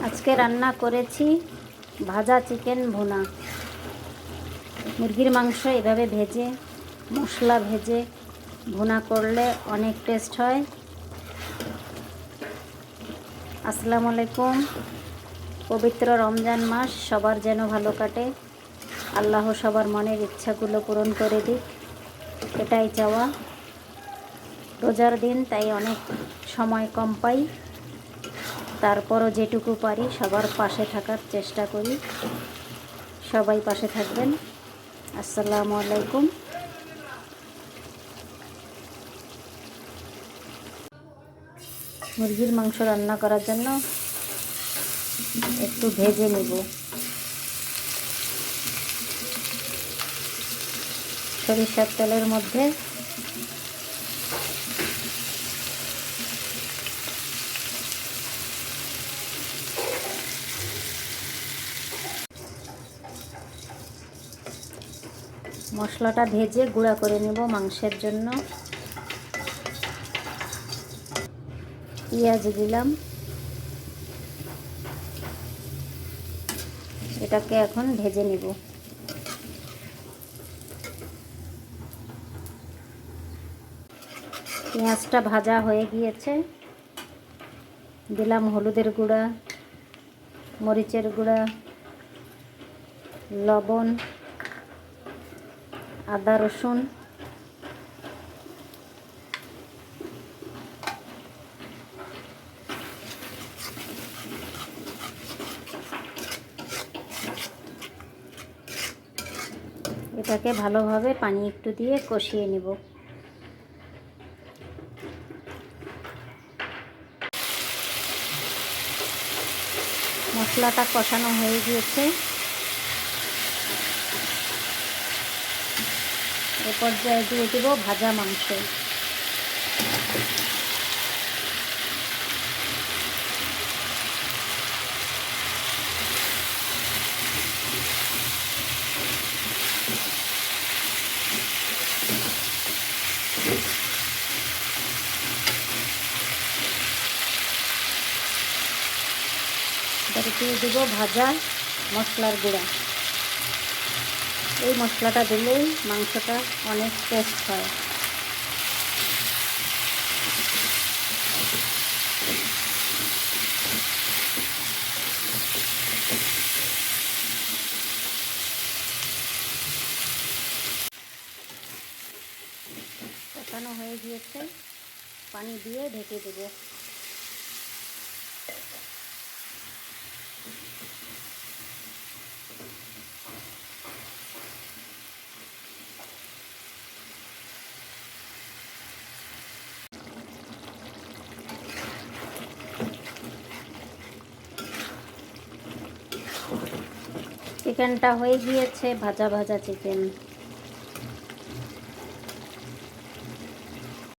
আজকে রান্না করেছি ভাজা চিকেন ভুনা। মুরগির মাংস এভাবে ভেজে, মশলা ভেজে ভুনা করলে অনেক টেস্ট হয়। আসসালামু আলাইকুম। পবিত্র রমজান মাস সবার যেন ভালো কাটে। আল্লাহ সবার মনের ইচ্ছাগুলো পূরণ করে দিক। এটাই চাওয়া। রোজার দিন তাই অনেক সময় কম পাই। তারপরও যেটুকু পারি, সবার পাশে থাকার চেষ্টা করি। সবাই পাশে থাকবেন। আসসালামু আলাইকুম। মুরগির মাংস রান্না করার জন্য একটু ভেজে নেব। সরিষার তেলের মধ্যে মশলাটা ভেজে গুঁড়া করে নেব মাংসের জন্য। পেঁয়াজ দিলাম। এটাকে এখন ভেজে নেব। পেঁয়াজটা ভাজা হয়ে গিয়েছে। দিলাম হলুদের গুঁড়া, মরিচের গুঁড়া, লবণ। আদা রসুন। এটাকে ভালোভাবে পানি একটু দিয়ে কষিয়ে নিব। মশলাটা কষানো হয়ে গিয়েছে। এ পর্যায়ে দিয়ে দেবো ভাজা মাংস। দেবো ভাজা মশলার গুঁড়া। এই মশলাটা দিলেই মাংসটা অনেক টেস্ট হয়। কষানো হয়ে গিয়েছে পানি দিয়ে ঢেকে দেবো। চিকেনটা হয়ে গিয়েছে ভাজা ভাজা চিকেন